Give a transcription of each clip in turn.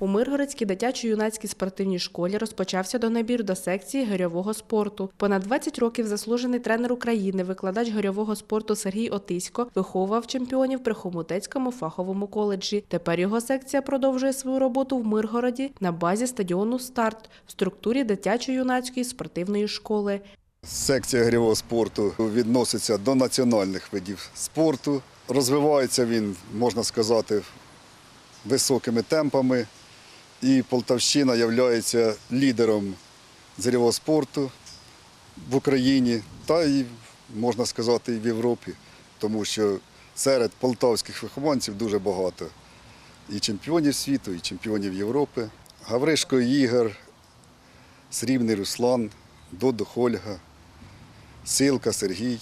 У Миргородській дитячо-юнацькій спортивній школі розпочався донабір до секції гирьового спорту. Понад 20 років заслужений тренер України, викладач гирьового спорту Сергій Отисько виховував чемпіонів при Хомутецькому фаховому коледжі. Тепер його секція продовжує свою роботу в Миргороді на базі стадіону Старт в структурі дитячо-юнацької спортивної школи. Секція грівого спорту відноситься до національних видів спорту. Розвивається він, можна сказати, високими темпами. І Полтавщина є лідером з спорту в Україні та і, можна сказати, і в Європі, тому що серед полтавських вихованців дуже багато і чемпіонів світу, і чемпіонів Європи. Гавришко Ігор, Срібний Руслан, Додо Хольга. Силка Сергій,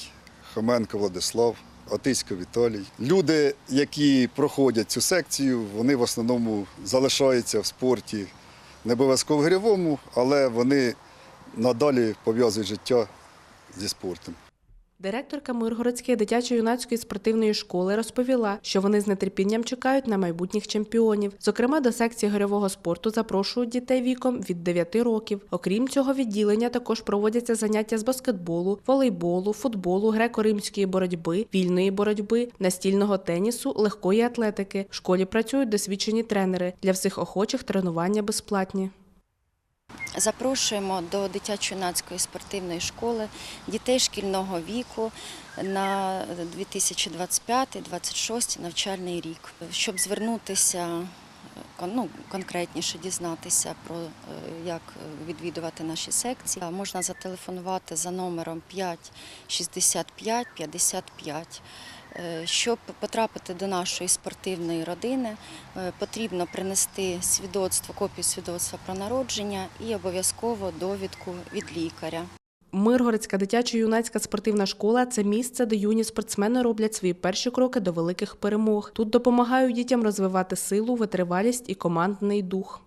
Хоменко Владислав, Отисько Віталій. Люди, які проходять цю секцію, вони в основному залишаються в спорті не обов'язково грівому, але вони надалі пов'язують життя зі спортом. Директорка Миргородської дитячо-юнацької спортивної школи розповіла, що вони з нетерпінням чекають на майбутніх чемпіонів. Зокрема, до секції гирьового спорту запрошують дітей віком від 9 років. Окрім цього відділення також проводяться заняття з баскетболу, волейболу, футболу, греко-римської боротьби, вільної боротьби, настільного тенісу, легкої атлетики. В школі працюють досвідчені тренери. Для всіх охочих тренування безплатні. Запрошуємо до дитячо-юнацької спортивної школи дітей шкільного віку на 2025-2026 навчальний рік, щоб звернутися ну, конкретніше дізнатися про е, як відвідувати наші секції. Можна зателефонувати за номером 5 65 55. Е, Щоб потрапити до нашої спортивної родини, е, потрібно принести свідоцтво, копію свідоцтва про народження і обов'язково довідку від лікаря. Миргородська дитячо-юнацька спортивна школа це місце, де юні спортсмени роблять свої перші кроки до великих перемог. Тут допомагають дітям розвивати силу, витривалість і командний дух.